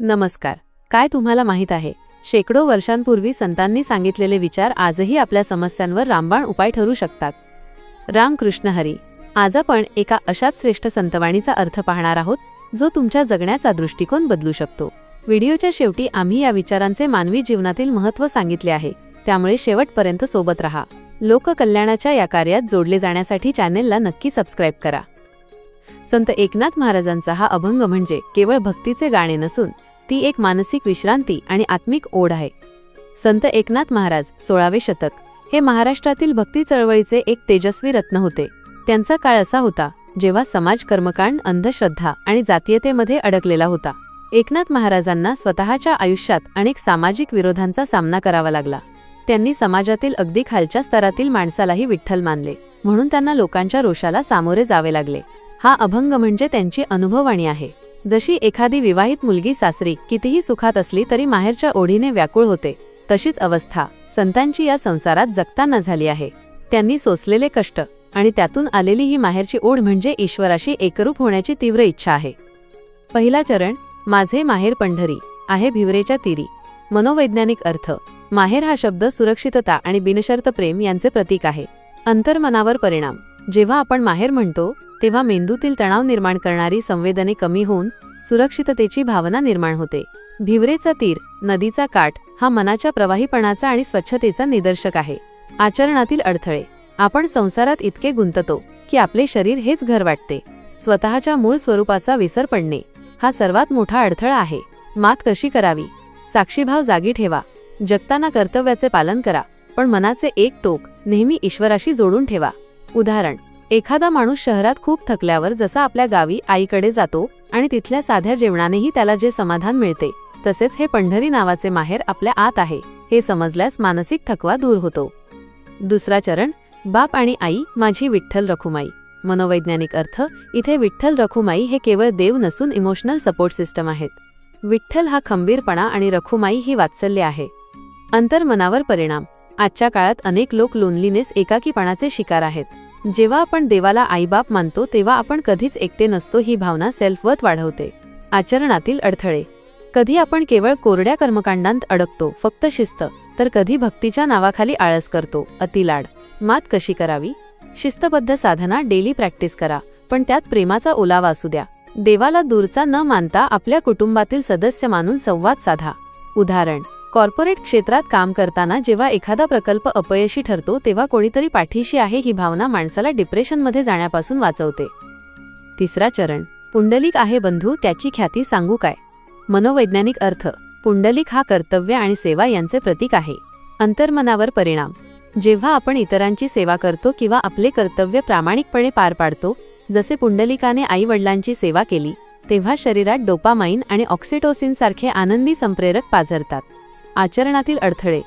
नमस्कार. काय तुम्हाला माहीत आहे? शेकडो वर्षांपूर्वी संतांनी सांगितलेले विचार आजही आपल्या समस्यांवर रामबाण उपाय ठरू शकतात. रामकृष्ण हरी आज आपण एका अशाच श्रेष्ठ संतवाणीचा अर्थ पाहणार आहोत जो तुमच्या जगण्याचा दृष्टिकोन बदलू शकतो. व्हिडिओच्या शेवटी आम्ही या विचारांचे मानवी जीवनातील महत्त्व सांगितले आहे. त्यामुळे शेवटपर्यंत सोबत राहा. लोककल्याणाच्या या कार्यात जोडले जाण्यासाठी चॅनेलला नक्की सबस्क्राईब करा. संत एकनाथ महाराजांचा हा अभंग म्हणजे केवळ भक्तीचे गाणे नसून ती एक मानसिक विश्रांती आणि आत्मिक ओढ आहे. संत एकनाथ महाराज सोळावे शतक. हे महाराष्ट्रातील भक्ती चळवळीचे एक तेजस्वी रत्न होते. त्यांचा काळ असा होता जेव्हा समाज कर्मकांड अंधश्रद्धा आणि जातीयतेमध्ये अडकलेला होता. एकनाथ महाराजांना स्वतःच्या आयुष्यात अनेक सामाजिक विरोधांचा सामना करावा लागला. त्यांनी समाजातील अगदी खालच्या स्तरातील माणसालाही विठ्ठल मानले म्हणून त्यांना लोकांच्या रोषाला सामोरे जावे लागले. हा अभंग म्हणजे त्यांची अनुभववाणी आहे. जशी एखादी विवाहित मुलगी सासरी कितीही सुखात असली तरी माहेरच्या ओढीने व्याकुळ होते तशीच अवस्था संतांची या संसारात जगताना झाली आहे. त्यांनी सोसलेले कष्ट आणि त्यातून आलेली ही माहेरची ओढ म्हणजे ईश्वराशी एकरूप होण्याची तीव्र इच्छा आहे. पहिला चरण माझे माहेर पंढरी आहे भिवरेच्या तीरी. मनोवैज्ञानिक अर्थ माहेर हा शब्द सुरक्षितता आणि बिनशर्त प्रेम यांचे प्रतीक आहे. अंतर्मनावर परिणाम. जेव्हा आपण माहेर म्हणतो तेव्हा मेंदूतील तणाव निर्माण करणारी संवेदने कमी होऊन सुरक्षिततेची भावना निर्माण होते. भिवरेचा तीर नदीचा काठ हा मनाच्या प्रवाहीपणाचा आणि स्वच्छतेचा निदर्शक आहे. आचरणातील अडथळे. आपण संसारात इतके गुंततो की आपले शरीर हेच घर वाटते. स्वतःच्या मूळ स्वरूपाचा विसर पडणे हा सर्वात मोठा अडथळा आहे. मात कशी करावी? साक्षीभाव जागी ठेवा. जगताना कर्तव्याचे पालन करा पण मनाचे एक टोक नेहमी ईश्वराशी जोडून ठेवा. उदाहरण एखादा माणूस शहरात खूप थकल्यावर जसा आपल्या गावी आईकडे जातो आणि तिथल्या साध्या जेवणानेही त्याला जे समाधान मिळते तसेच हे पंढरी नावाचे माहेर आपल्या आत आहे हे समजल्यास मानसिक थकवा दूर होतो. दुसरा चरण बाप आणि आई माझी विठ्ठल रखुमाई. मनोवैज्ञानिक अर्थ इथे विठ्ठल रखुमाई हे केवळ देव नसून इमोशनल सपोर्ट सिस्टम आहेत. विठ्ठल हा खंबीरपणा आणि रखुमाई ही वात्सल्य आहे. अंतर्मनावर परिणाम. आजच्या काळात अनेक लोक लोनलीनेस एकाकीपणाचे शिकार आहेत. जेव्हा आपण देवाला आईबाप मानतो तेव्हा आपण कधीच एकटे नसतो ही भावना सेल्फवत वाढवते. आचरणातील अडथळे. कधी आपण केवळ कोरड्या कर्मकांडांत अडकतो फक्त शिस्त तर कधी भक्तीच्या नावाखाली आळस करतो अतिलाड मात कशी करावी? शिस्तबद्ध साधना डेली प्रॅक्टिस करा पण त्यात प्रेमाचा ओलावा असू द्या. देवाला दूरचा न मानता आपल्या कुटुंबातील सदस्य मानून संवाद साधा. उदाहरण कॉर्पोरेट क्षेत्रात काम करताना जेव्हा एखादा प्रकल्प अपयशी ठरतो तेव्हा कोणीतरी पाठीशी आहे ही भावना माणसाला डिप्रेशनमध्ये जाण्यापासून वाचवते. तिसरा चरण पुंडलिक आहे बंधू त्याची ख्याती सांगू काय? मनोवैज्ञानिक अर्थ पुंडलिक हा कर्तव्य आणि सेवा यांचे प्रतीक आहे. अंतर्मनावर परिणाम. जेव्हा आपण इतरांची सेवा करतो किंवा आपले कर्तव्य प्रामाणिकपणे पार पाडतो जसे पुंडलिकाने आई वडिलांची सेवा केली तेव्हा शरीरात डोपामाइन आणि ऑक्सिटोसिन सारखे आनंदी संप्रेरक पाझरतात. आचरणातील अडथळे.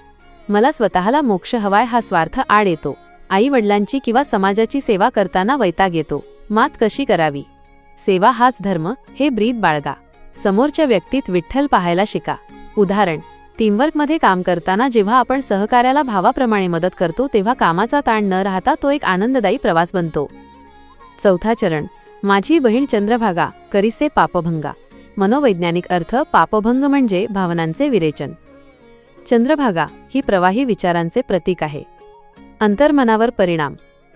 मला स्वतःला मोक्ष हवाय हा स्वार्थ आड येतो. आई वडिलांची किंवा समाजाची सेवा करताना वैताग येतो. मात कशी करावी? सेवा हाच धर्म हे ब्रीद बाळगा. समोरच्या व्यक्तीत विठ्ठल पाहायला शिका. उदाहरण टीमवर्कमध्ये काम करताना जेव्हा आपण सहकार्याला भावाप्रमाणे मदत करतो तेव्हा कामाचा ताण न राहता तो एक आनंददायी प्रवास बनतो. चौथा चरण माझी बहीण चंद्रभागा करीसे पापभंगा. मनोवैज्ञानिक अर्थ पापभंग म्हणजे भावनांचे विरेचन. चंद्रभागा ही प्रवाही विचारांचे प्रतीक आहे. अंतर्मनावर परिणाम.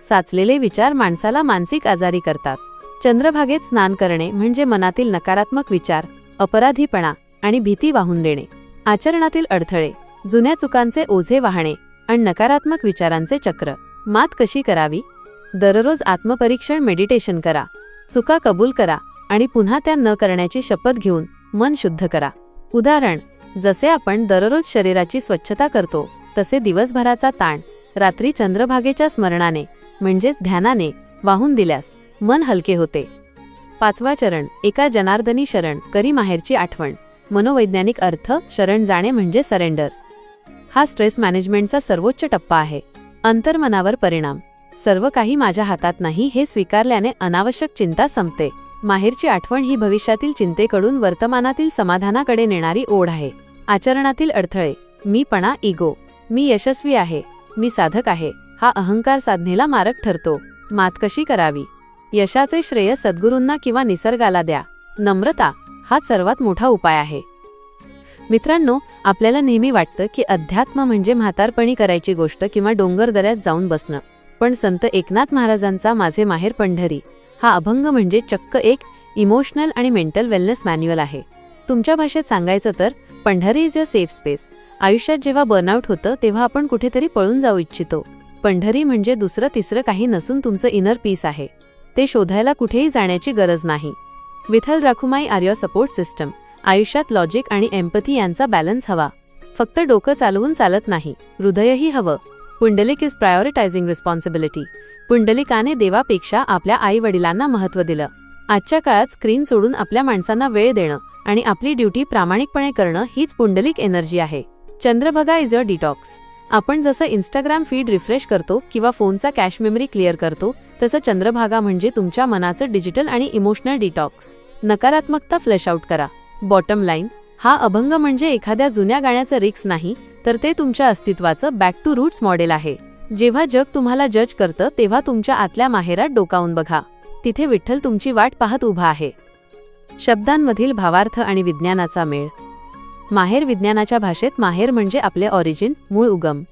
साचलेले विचार माणसाला मानसिक आजारी करतात. चंद्रभागेत स्नान करणे म्हणजे मनातील नकारात्मक विचार अपराधीपणा आणि भीती वाहून देणे. आचरणातील अडथळे जुन्या चुकांचे ओझे वाहणे आणि नकारात्मक विचारांचे चक्र. मात कशी करावी? दररोज आत्मपरीक्षण मेडिटेशन करा. चुका कबूल करा आणि पुन्हा त्या न करण्याची शपथ घेऊन मन शुद्ध करा. उदाहरण जसे आपण दररोज शरीराची स्वच्छता करतो तसे दिवसभराचा ताण रात्री चंद्रभागेच्या स्मरणाने म्हणजेच ध्यानाने वाहून दिल्यास मन हलके होते. पाचवा चरण एका जनार्दनी शरण करी माहेरची आठवण. मनोवैज्ञानिक अर्थ शरण जाणे म्हणजे सरेंडर. हा स्ट्रेस मॅनेजमेंटचा सर्वोच्च टप्पा आहे. अंतर्मनावर परिणाम. सर्व काही माझ्या हातात नाही हे स्वीकारल्याने अनावश्यक चिंता संपते. माहेरची आठवण ही भविष्यातील चिंतेकडून वर्तमानातील समाधानाकडे नेणारी ओढ आहे. आचरणातील अडथळे मीपणा इगो मी यशस्वी आहे. मी साधक आहे. हा अहंकार साधनेला मारक ठरतो. मात कशी करावी? यशाचे श्रेय सद्गुरूंना किंवा निसर्गाला द्या. नम्रता हा सर्वात मोठा उपाय आहे. मित्रांनो आपल्याला नेहमी वाटतं की अध्यात्म म्हणजे म्हातारपणी करायची गोष्ट किंवा डोंगर दऱ्यात जाऊन बसणं. पण संत एकनाथ महाराजांचा माझे माहेर पंढरी. हा अभंग म्हणजे चक्क एक इमोशनल आणि मेंटल वेलनेस मॅन्युअल आहे. तुमच्या भाषेत सांगायचं तर Pandhari is your safe space आयुष्यात जेव्हा बर्नआउट होतं तेव्हा आपण कुठेतरी पळून जाऊ इच्छितो. पंढरी म्हणजे दुसरं तिसरं काही नसून तुमचं इनर पीस आहे. ते शोधायला कुठेही जाण्याची गरज नाही. Vitthal Rakhumai are your support system आयुष्यात लॉजिक आणि एम्पथी यांचा बॅलन्स हवा. फक्त डोकं चालवून चालत नाही. हृदयही हवं. पुंडलिक इज प्रायोरिटायझिंग रिस्पॉन्सिबिलिटी पुंडलिकाने देवापेक्षा आपल्या आई वडिलांना महत्त्व दिलं. आजच्या काळात स्क्रीन सोडून आपल्या माणसांना वेळ देणं आणि आपली ड्युटी प्रामाणिकपणे करणं हीच पुंडलिक एनर्जी आहे. Chandrabhaga is a detox. आपण जसं इंस्टाग्राम फीड रिफ्रेश करतो किंवा फोनचा कॅश मेमरी क्लिअर करतो तसं चंद्रभागा म्हणजे तुमच्या मनाचं डिजिटल आणि इमोशनल डिटॉक्स नकारात्मकता फ्लॅश आउट करा. बॉटम लाईन हा अभंग म्हणजे एखाद्या जुन्या गाण्याचं रिक्स नाही तर ते तुमच्या अस्तित्वाचं बॅक टू रूट्स मॉडेल आहे. जेव्हा जग तुम्हाला जज करतं तेव्हा तुमच्या आतल्या माहेरात डोकावून बघा. तिथे विठ्ठल तुमची वाट पाहत उभा आहे. शब्दांमधील भावार्थ आणि विज्ञानाचा मेळ. माहेर विज्ञानाच्या भाषेत माहेर म्हणजे आपले ऑरिजिन मूळ उगम.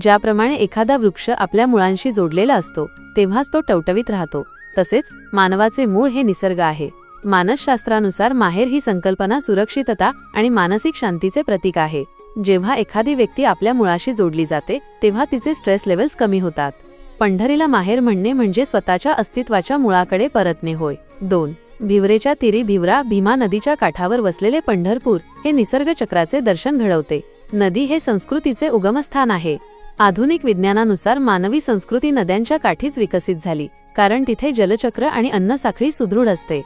ज्याप्रमाणे एखादा वृक्ष आपल्या मुळांशी जोडलेला असतो तेव्हाच तो टवटवीत राहतो. तसेच मानवाचे मूळ हे निसर्ग आहे. मानसशास्त्रानुसार माहेर ही संकल्पना सुरक्षितता आणि मानसिक शांतीचे प्रतीक आहे. जेव्हा एखादी व्यक्ती आपल्या मुळाशी जोडली जाते तेव्हा तिचे स्ट्रेस लेवल्स कमी होतात. पंढरीला माहेर म्हणणे म्हणजे स्वतःच्या अस्तित्वाच्या मुळाकडे परतणे होय. दोन भिवरेच्या तिरी भिवरा भीमा नदीच्या काठावर वसलेले पंढरपूर हे निसर्ग चक्राचे दर्शन घडवते. नदी हे संस्कृतीचे उगमस्थान आहे. आधुनिक विज्ञानानुसार मानवी संस्कृती नद्यांच्या काठीच विकसित झाली कारण तिथे जलचक्र आणि अन्नसाखळी सुदृढ असते.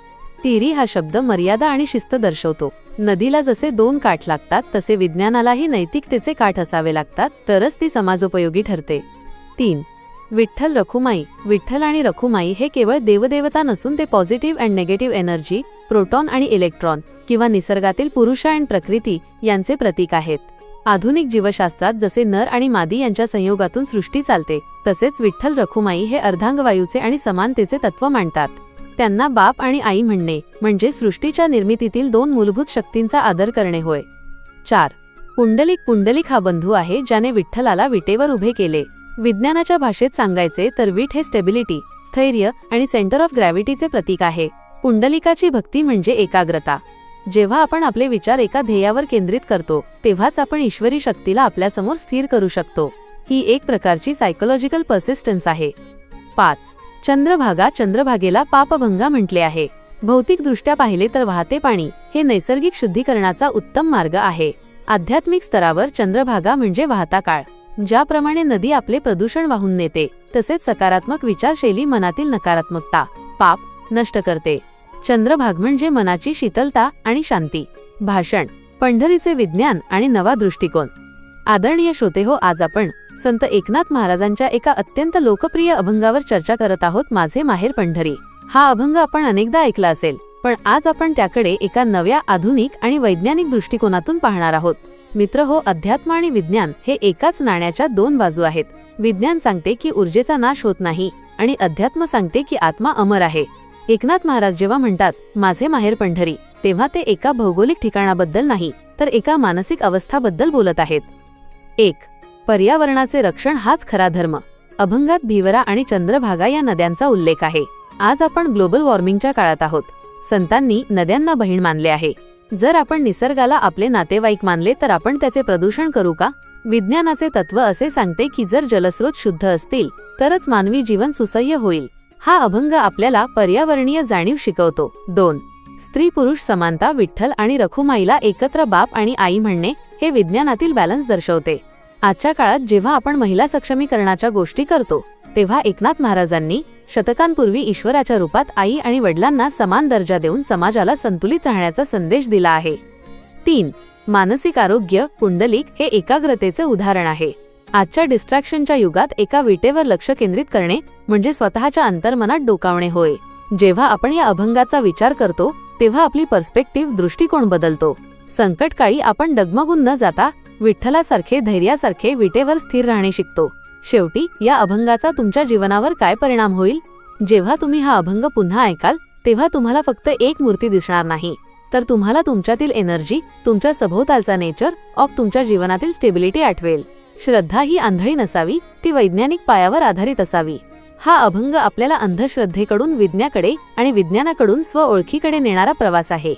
तिरी हा शब्द मर्यादा आणि शिस्त दर्शवतो. नदीला जसे दोन काठ लागतात तसे विज्ञानालाही नैतिकतेचे काठ असावे लागतात तरच ती समाजोपयोगी ठरते. तीन विठ्ठल रखुमाई विठ्ठल आणि रखुमाई हे केवळ देवदेवता नसून ते positive and negative energy proton आणि इलेक्ट्रॉन किंवा निसर्गातील पुरुष अँड प्रकृती यांचे प्रतीक आहेत. आधुनिक जीवशास्त्रात जसे नर आणि मादी यांच्या संयोगातून सृष्टी चालते तसेच विठ्ठल रखुमाई हे अर्धांगवायूचे आणि समानतेचे तत्व मांडतात त्यांना बाप आणि आई म्हणणे म्हणजे सृष्टीच्या निर्मितीतील दोन मूलभूत शक्तींचा आदर करणे होय. चार. पुंडलिक पुंडलिक हा बंधू आहे ज्याने विठ्ठलाला विटेवर उभे केले. विज्ञानाच्या भाषेत सांगायचे तर विट हे स्टेबिलिटी स्थैर्य आणि सेंटर ऑफ ग्रॅव्हिटीचे प्रतीक आहे. पुंडलिकाची भक्ती म्हणजे एकाग्रता. जेव्हा आपण आपले विचार एका ध्येयावर केंद्रित करतो तेव्हाच आपण ईश्वरी शक्तीला आपल्यासमोर स्थिर करू शकतो. ही एक प्रकारची सायकोलॉजिकल पर्सिस्टन्स आहे. पाच. चंद्रभागा चंद्रभागेला पापभंगा म्हटले आहे. भौतिकदृष्ट्या पाहिले तर वाहते पाणी हे नैसर्गिक शुद्धीकरणाचा उत्तम मार्ग आहे. आध्यात्मिक स्तरावर चंद्रभागा म्हणजे वाहता काळ. ज्याप्रमाणे नदी आपले प्रदूषण वाहून नेते तसेच सकारात्मक विचारशैली मनातील नकारात्मकता पाप नष्ट करते. चंद्रभाग म्हणजे मनाची शीतलता आणि शांती. भाषण पंढरीचे विज्ञान आणि नवा दृष्टिकोन. आदरणीय श्रोते हो आज आपण संत एकनाथ महाराजांच्या एका अत्यंत लोकप्रिय अभंगावर चर्चा करत आहोत माझे माहेर पंढरी. हा अभंग आपण अनेकदा ऐकला असेल पण आज आपण त्याकडे एका नव्या आधुनिक आणि वैज्ञानिक दृष्टिकोनातून पाहणार आहोत. मित्र हो अध्यात्म आणि विज्ञान हे एकाच नाण्याच्या दोन बाजू आहेत. विज्ञान सांगते की ऊर्जेचा नाश होत नाही आणि अध्यात्म सांगते की आत्मा अमर आहे. एकनाथ महाराज जेव्हा म्हणतात माझे माहेर पंढरी तेव्हा ते एका भौगोलिक ठिकाणाबद्दल नाही तर एका मानसिक अवस्थाबद्दल बोलत आहेत. एक पर्यावरणाचे रक्षण हाच खरा धर्म. अभंगात भीवरा आणि चंद्रभागा या नद्यांचा उल्लेख आहे. आज आपण ग्लोबल वॉर्मिंगच्या काळात आहोत. संतांनी नद्यांना बहीण मानले आहे. जर आपण निसर्गाला आपले नातेवाईक मानले तर आपण त्याचे प्रदूषण करू का? विज्ञानाचे तत्व असे सांगते की जर जलस्रोत शुद्ध असतील तरच मानवी जीवन सुसह्य होईल. हा अभंग आपल्याला पर्यावरणीय जाणीव शिकवतो. दोन. स्त्री पुरुष समानता विठ्ठल आणि रखुमाईला एकत्र बाप आणि आई म्हणणे हे विज्ञानातील बॅलन्स दर्शवते. आजच्या काळात जेव्हा आपण महिला सक्षमीकरणाच्या गोष्टी करतो तेव्हा एकनाथ महाराजांनी शतकांपूर्वी ईश्वराच्या रूपात आई आणि वडिलांना समान दर्जा देऊन समाजाला संतुलित राहण्याचा संदेश दिला आहे. तीन मानसिक आरोग्य पुंडलिक हे एकाग्रतेचे उदाहरण आहे. आजच्या डिस्ट्रॅक्शनच्या युगात एका विटेवर लक्ष केंद्रित करणे म्हणजे स्वतःच्या अंतर्मनात डोकावणे होय. जेव्हा आपण या अभंगाचा विचार करतो तेव्हा आपली पर्स्पेक्टिव्ह दृष्टिकोन बदलतो. संकटकाळी आपण डगमगून न जाता विठ्ठलासारखे धैर्यासारखे विटेवर स्थिर राहणे शिकतो. शेवटी या अभंगाचा तुमच्या जीवनावर काय परिणाम होईल? जेव्हा तुम्ही हा अभंग पुन्हा ऐकाल तेव्हा तुम्हाला फक्त एक मूर्ती दिसणार नाही. तर तुम्हाला तुमच्यातील एनर्जी तुमच्या सभोवतालचा नेचर ऑफ तुमच्या जीवनातील स्टेबिलिटी आठवेल. श्रद्धा ही आंधळी नसावी ती वैज्ञानिक पायावर आधारित असावी. हा अभंग आपल्याला अंधश्रद्धेकडून विज्ञाकडे आणि विज्ञानाकडून स्व ओळखीकडे नेणारा प्रवास आहे.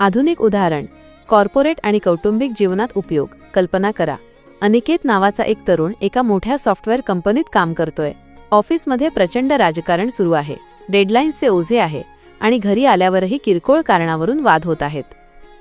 आधुनिक उदाहरण कॉर्पोरेट आणि कौटुंबिक जीवनात उपयोग कल्पना करा. अनिकेत नावाचा एक तरुण एका मोठ्या सॉफ्टवेअर कंपनीत काम करतोय. ऑफिसमध्ये प्रचंड राजकारण सुरू आहे. डेडलाईन्सचे ओझे आहे आणि घरी आल्यावरही किरकोळ कारणावरून वाद होत आहेत.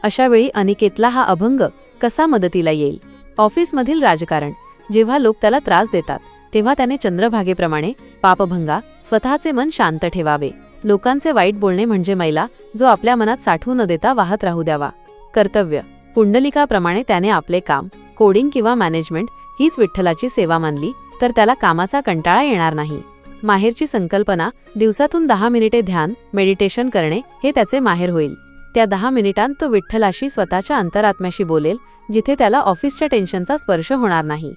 अशा वेळी अनिकेतला हा अभंग कसा मदतीला येईल? ऑफिसमधील राजकारण जेव्हा लोक त्याला त्रास देतात तेव्हा त्याने चंद्रभागेप्रमाणे पापभंगा स्वतःचे मन शांत ठेवावे. लोकांचे वाईट बोलणे म्हणजे मैला जो आपल्या मनात साठवू न देता वाहत राहू द्यावा. कर्तव्य पुंडलिकाप्रमाणे त्याने आपले काम कोडिंग किंवा मॅनेजमेंट हीच विठ्ठलाची सेवा मानली तर त्याला कामाचा कंटाळा येणार नाही. माहेरची संकल्पना दिवसातून दहा मिनिटे ध्यान मेडिटेशन करणे हे त्याचे माहेर होईल. त्या दहा मिनिटांत तो विठ्ठलाशी स्वतःच्या अंतरात्म्याशी बोलेल जिथे त्याला ऑफिसच्या टेन्शनचा स्पर्श होणार नाही.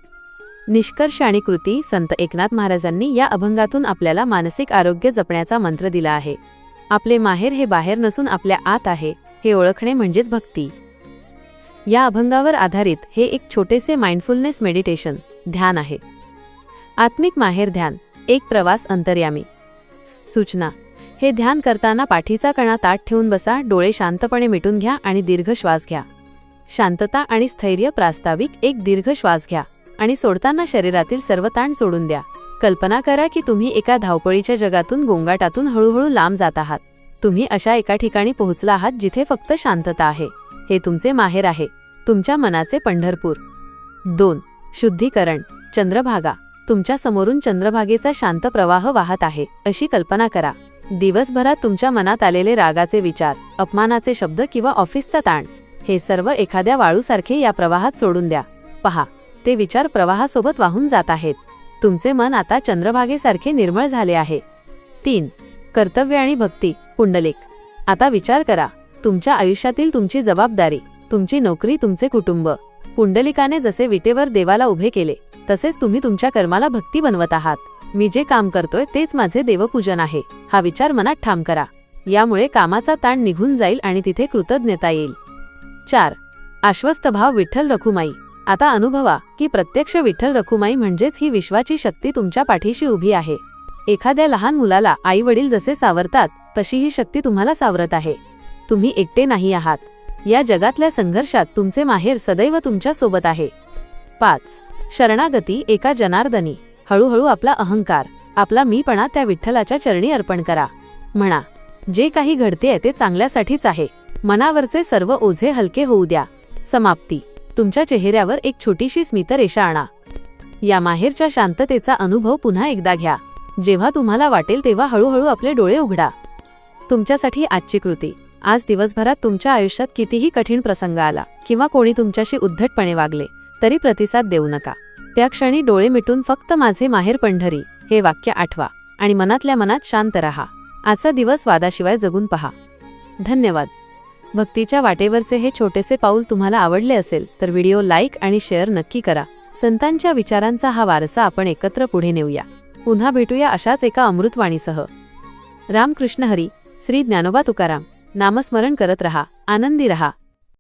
निष्कर्ष आणि कृती संत एकनाथ महाराजांनी या अभंगातून आपल्याला मानसिक आरोग्य जपण्याचा मंत्र दिला आहे. आपले माहेर हे बाहेर नसून आपल्या आत आहे हे ओळखणे म्हणजेच भक्ती. या अभंगावर आधारित हे एक छोटेसे माइंडफुलनेस मेडिटेशन ध्यान आहे. आत्मिक माहेर ध्यान एक प्रवास अंतर्यामी. सूचना हे ध्यान करताना पाठीचा कणा ताट ठेवून बसा डोळे शांतपणे मिटून घ्या आणि दीर्घ श्वास घ्या. शांतता आणि स्थैर्य प्रास्ताविक एक दीर्घ श्वास घ्या आणि सोडताना शरीरातील सर्व ताण सोडून द्या. कल्पना करा की तुम्ही एका धावपळीच्या जगातून गोंगाटातून हळूहळू लांब जात आहात. तुम्ही अशा एका ठिकाणी पोहोचला आहात जिथे फक्त शांतता आहे. हे तुमचे माहेर आहे. तुमच्या मनाचे पंढरपूर. दोन शुद्धीकरण. चंद्रभागा. तुमच्या समोरून चंद्रभागेचा शांत प्रवाह वाहत आहे. अशी कल्पना करा. दिवसभरात तुमच्या मनात आलेले रागाचे विचार अपमानाचे शब्द किंवा ऑफिसचा ताण हे सर्व एखाद्या वाळूसारखे या प्रवाहात सोडून द्या. पहा ते विचार प्रवाहासोबत वाहून जात आहेत. तुमचे मन आता चंद्रभागेसारखे निर्मळ झाले आहे. तीन कर्तव्य आणि भक्ती पुंडलिक. आता विचार करा. तुमच्या आयुष्यातील तुमची जबाबदारी तुमची नोकरी तुमचे कुटुंब. पुंडलिकाने जसे विटेवर देवाला उभे केले तसेच तुम्ही तुमच्या कर्माला भक्ती बनवत आहात. मी जे काम करतोय तेच माझे देवपूजन आहे. हा विचार मनात ठाम करा. यामुळे कामाचा ताण निघून जाईल आणि तिथे कृतज्ञता येईल. चार. आश्वस्त भाव विठ्ठल रखुमाई. आता अनुभवा की प्रत्यक्ष विठ्ठल रखुमाई म्हणजेच ही विश्वाची शक्ती तुमच्या पाठीशी उभी आहे. एखाद्या लहान मुलाला आई वडील जसे सावरतात तशी ही शक्ती तुम्हाला सावरत आहे. तुम्ही एकटे नाही आहात. या जगातल्या संघर्षात तुमचे माहेर सदैव तुमच्यासोबत आहे. पाच. शरणागती एका जनार्दनी. हळूहळू आपला अहंकार आपला मीपणा त्या विठ्ठलाच्या चरणी अर्पण करा. म्हणा जे काही घडतेय ते चांगल्यासाठीच आहे. मनावरचे सर्व ओझे हलके होऊ द्या. समाप्ती. तुमच्या चेहऱ्यावर एक छोटीशी स्मितरेषा आणा. या माहेरच्या शांततेचा अनुभव पुन्हा एकदा घ्या. जेव्हा तुम्हाला वाटेल तेव्हा हळूहळू आपले डोळे उघडा. तुमच्यासाठी आजची कृती. आज दिवसभरात तुमच्या आयुष्यात कितीही कठीण प्रसंग आला किंवा कोणी तुमच्याशी उद्धटपणे वागले तरी प्रतिसाद देऊ नका. त्या क्षणी डोळे मिटून फक्त माझे माहेर पंढरी हे वाक्य आठवा आणि मनातल्या मनात शांत रहा. आजचा दिवस वादाशिवाय जगून पहा. धन्यवाद. भक्तीच्या वाटेवरचे हे छोटेसे पाऊल तुम्हाला आवडले असेल तर व्हिडिओ लाईक आणि शेअर नक्की करा. संतांच्या विचारांचा हा वारसा आपण एकत्र पुढे नेऊया. पुन्हा भेटूया अशाच एका अमृतवाणीसह. रामकृष्ण हरी श्री ज्ञानोबा तुकाराम. नामस्मरण करत रहा. आनंदी रहा.